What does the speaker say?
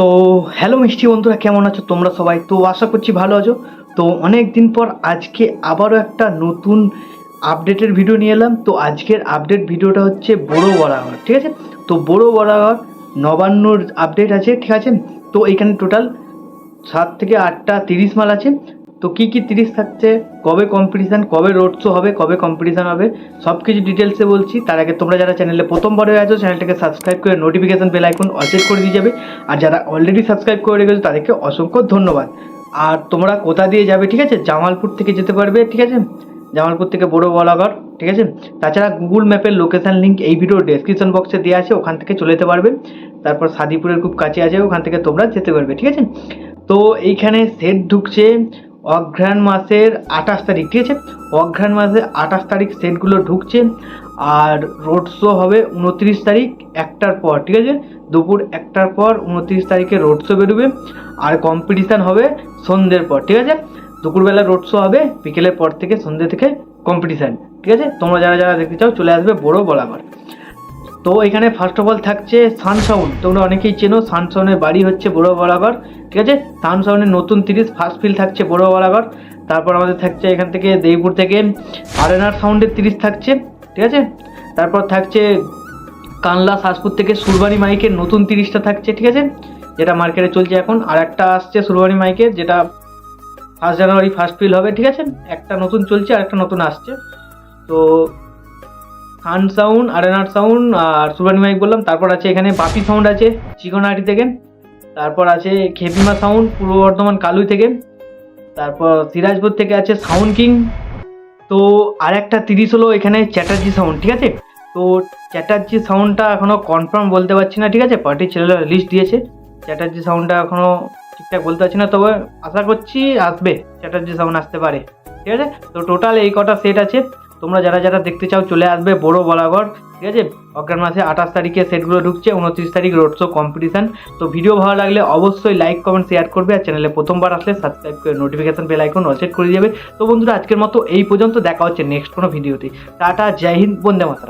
তো হ্যালো মিষ্টি বন্ধুরা, কেমন আছো তোমরা সবাই? তো আশা করছি ভালো আছো। তো অনেক দিন পর আজকে আবারও একটা নতুন আপডেটের ভিডিও নিয়ে এলাম। তো আজকের আপডেট ভিডিওটা হচ্ছে বড় বরাগর ঠিক আছে? তো বড় বরাগর নবান্নর আপডেট আছে, ঠিক আছে? তো এখানে টোটাল সাত থেকে আটটা তিরিশ মাল আছে। তো কী কী তিরিশ থাকছে? কবে কম্পিটিশান কবে রোড শো হবে, কবে কম্পিটিশান হবে? সব কিছু ডিটেলসে বলছি। তার আগে তোমরা যারা চ্যানেলে প্রথমবার হয়ে আছো চ্যানেলটাকে সাবস্ক্রাইব করে নোটিফিকেশান বেল আইকন অচেক করে দিয়ে যাবে। আর যারা অলরেডি সাবস্ক্রাইব করে রেখেছো, তাদেরকে অসংখ্য ধন্যবাদ। আর তোমরা কোথা দিয়ে যাবে, ঠিক আছে? জামালপুর থেকে যেতে পারবে, ঠিক আছে? জামালপুর থেকে বড় বলাগড়, ঠিক আছে? তাছাড়া গুগল ম্যাপের লোকেশান লিঙ্ক এই ভিডিওর ডেসক্রিপশন বক্সে দেওয়া আছে, ওখান থেকে চলে যেতে পারবে। তারপর সাদিপুরের খুব কাছে আছে, ওখান থেকে তোমরা যেতে পারবে, ঠিক আছে? তো এইখানে সেট ঢুকছে। অঘ্রাণ মাসের আঠাশ তারিখ, ঠিক আছে? অঘ্রাণ মাসের আঠাশ তারিখ সেটগুলো ঢুকছে আর রোড শো হবে উনত্রিশ তারিখ একটার পর, ঠিক আছে? দুপুর একটার পর উনত্রিশ তারিখে রোড শো বেরোবে আর কম্পিটিশান হবে সন্ধ্যের পর, ঠিক আছে? দুপুরবেলা রোড শো হবে, বিকেলের পর থেকে সন্ধ্যে থেকে কম্পিটিশান ঠিক আছে? তোমরা যারা যারা দেখতে চাও চলে আসবে বড় বলাগড় তো এখানে ফার্স্ট অফ অল থাকছে সানসাউন্ড তোমরা অনেকেই চেনো সানসাউনের বাড়ি হচ্ছে বড় বরাগর ঠিক আছে? সানসাউনের নতুন তিরিশ ফার্স্ট ফিল থাকছে বড় বরাগর তারপর আমাদের থাকছে এখান থেকে দেইপুর থেকে আরেনার সাউন্ডের তিরিশ থাকছে। ঠিক আছে? তারপর থাকছে কানলা সাজপুর থেকে সুরবানি মাইকের নতুন তিরিশটা থাকছে। ঠিক আছে? যেটা মার্কেটে চলছে এখন। আর একটা আসছে সুরবানি মাইকের যেটা ফার্স্ট জানুয়ারি ফার্স্ট ফিল হবে। ঠিক আছে? একটা নতুন চলছে আর একটা নতুন আসছে। তো সান সাউন্ড আরেনার সাউন্ড আর সুবানি মাইক বললাম, তারপর আছে এখানে বাপি সাউন্ড আছে চিকনহাটি থেকে, তারপর আছে খেপিমা সাউন্ড পূর্ব বর্ধমান কালুই থেকে, তারপর সিরাজপুর থেকে আছে সাউন্ড কিং তো আর একটা তিরিশ হলো এখানে চ্যাটার্জি সাউন্ড ঠিক আছে? তো চ্যাটার্জি সাউন্ডটা এখনও কনফার্ম বলতে পারছি না, ঠিক আছে? পার্টির ছেলেরা লিস্ট দিয়েছে চ্যাটার্জি সাউন্ডটা এখনও ঠিকঠাক বলতে পারছি না, তবে আশা করছি আসবে চ্যাটার্জি সাউন্ড আসতে পারে, ঠিক আছে? তো টোটাল এই কটা সেট আছে তোমরা যারা যারা দেখতে চাও চলে আসবে বড় বলাগড়। ঠিক আছে? অগ্রাণ মাসে আঠাশ তারিখে সেটগুলো ঢুকছে, উনত্রিশ তারিখ রোড শো কম্পিটিশান তো ভিডিও ভালো লাগলে অবশ্যই লাইক কমেন্ট শেয়ার করবে আর চ্যানেলে প্রথমবার আসলে সাবস্ক্রাইব করে নোটিফিকেশন বেল আইকন অচেট করে যাবে তো বন্ধুরা, আজকের মতো এই পর্যন্ত, দেখা হচ্ছে নেক্সট কোনো ভিডিওতে টাটা, জয় হিন্দ, বন্দে মাতরম।